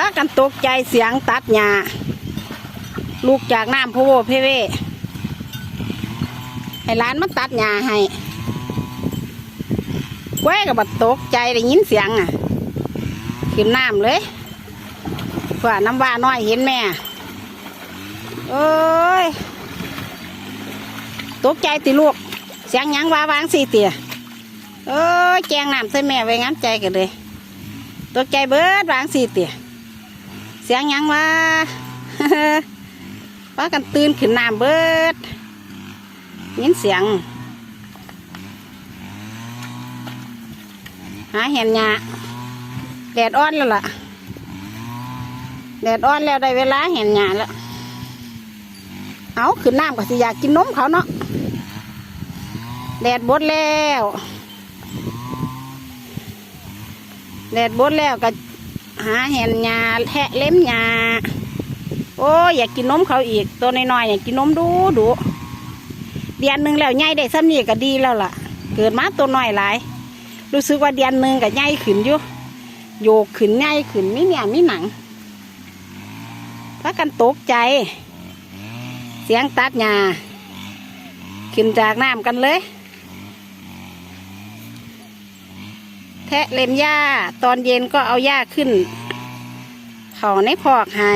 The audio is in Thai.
พากันตกใจเสียงตัดหญ้าลูกจากน้ำพโวเพเวให้ร้านมาตัดหญ้าให้ไว้กับบัดตกใจได้ยินเสียงอะขึ้นน้ำเลยเพื่อน้ำว่าน้อยเห็นแม่เอ้ยตกใจติลูก เสียงยังว่าวางสี่เตียเอ้ยแจงน้ำใส่แม่ไว้งั้นใจกันเลยตกใจเบิดวางสี่เตีย สียงยังว่าว่ากันตื่นขึ้นน้ำเบิดยินเสียง หาเห็นหยาแดดอ่อนแล้วล่ะ แดดอ่อนแล้วได้เวลาเห็นหยาแล้ว เอาขึ้นน้ำก็สิอยากกินนมเขาเนาะ แดดบดแล้ว แดดบดแล้วก็ หาเห็นหญ้าแทะเล็มหญ้าโอ้ยอยากกินนมเขาอีก ตัวน้อยๆอยากกินนมดูดูเดือนหนึ่งแล้วใหญ่ได้ซ้ำนี่ก็ดีแล้วล่ะ เกิดมาตัวน้อยหลาย รู้สึกว่าเดือนหนึ่งก็ใหญ่ขึ้นอยู่โยกขึ้นใหญ่ขึ้นมีเนี่ยไมีหนังพากันตกใจ เสียงตัดหญ้าขึ้นจากน้ำกันเลย แทะเล็มหญ้า ตอนเย็นก็เอาหญ้าขึ้น เขาในพอกให้